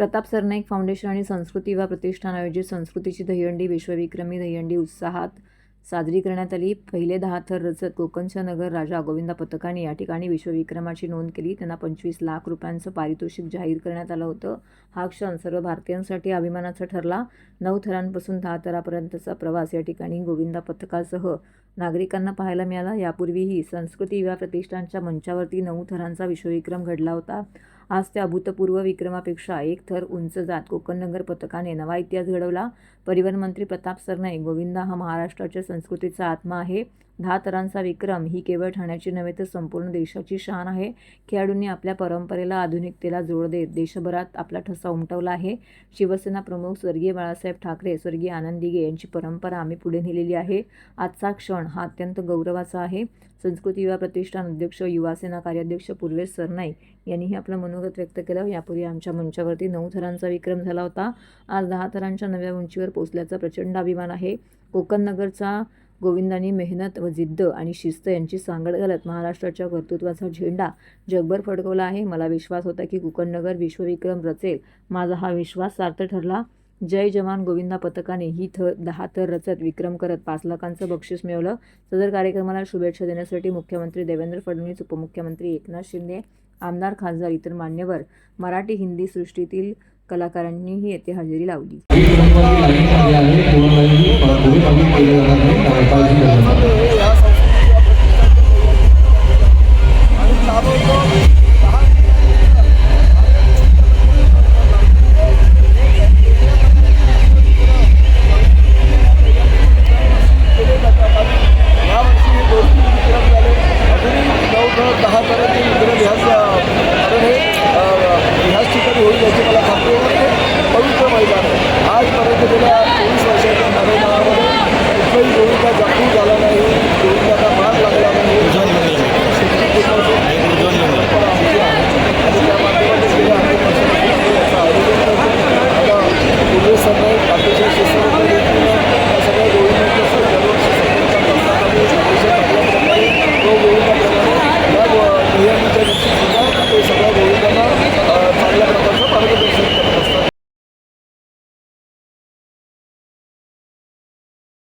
Pratap Sarnaik foundation आणि संस्कृती वा प्रतिष्ठान आयोजित संस्कृतीची दहीहंडी विश्वविक्रमी दहीहंडी उत्साहात साजरी करण्यात आली. पहिले दहा थर रचत कोकणच्या नगर राजा गोविंदा पथकाने या ठिकाणी विश्वविक्रमाची नोंद केली. त्यांना पंचवीस लाख रुपयांचं पारितोषिक जाहीर करण्यात आलं होतं. हा क्षण सर्व भारतीयांसाठी अभिमानाचा ठरला. नऊ थरांपासून दहा थरापर्यंतचा प्रवास या ठिकाणी गोविंदा पथकासह नागरिकांना पाहायला मिळाला. यापूर्वीही संस्कृती युवा प्रतिष्ठानच्या मंचावरती नऊ थरांचा विश्वविक्रम घडला होता. आज त्या अभूतपूर्व विक्रमापेक्षा एक थर उंच जात कोकण नगर पथकाने नवा इतिहास घडवला. परिवहन मंत्री प्रताप सरनाईक गोविंदा हा महाराष्ट्राच्या संस्कृतीचा आत्मा आहे. दहा तरांचा विक्रम ही केवळ ठाण्याची नव्हे तर संपूर्ण देशाची शान आहे. खेळाडूंनी आपल्या परंपरेला आधुनिकतेला जोड देत देशभरात आपला ठसा उमटवला आहे. शिवसेना प्रमुख स्वर्गीय बाळासाहेब ठाकरे स्वर्गीय आनंद दिघे यांची परंपरा आम्ही पुढे नेलेली आहे. आजचा क्षण हा अत्यंत गौरवाचा आहे. संस्कृती युवा प्रतिष्ठान अध्यक्ष युवासेना कार्याध्यक्ष पूर्वेश सरनाईक यांनीही आपलं मनोगत व्यक्त केलं. यापूर्वी आमच्या मंचावरती नऊ थरांचा विक्रम झाला होता. आज दहा थरांच्या नव्या उंचीवर पोचल्याचा प्रचंड अभिमान आहे. कोकण नगरचा गोविंदांनी मेहनत व जिद्द आणि शिस्त यांची सांगड घालत महाराष्ट्राच्या कर्तृत्वाचा झेंडा जगभर फडकवला आहे. मला विश्वास होता की कोकणनगर विश्वविक्रम रचेल. माझा हा विश्वास सार्थ ठरला. जय जवान गोविंदा पथकाने ही थर दहा थर रचत विक्रम करत पाच लाखांचं बक्षीस मिळवलं. सदर कार्यक्रमाला शुभेच्छा देण्यासाठी मुख्यमंत्री देवेंद्र फडणवीस उपमुख्यमंत्री एकनाथ शिंदे आमदार खासदार इतर मान्यवर. मराठी हिंदी सृष्टीतील कलाकारांनीही येथे हजेरी लावली.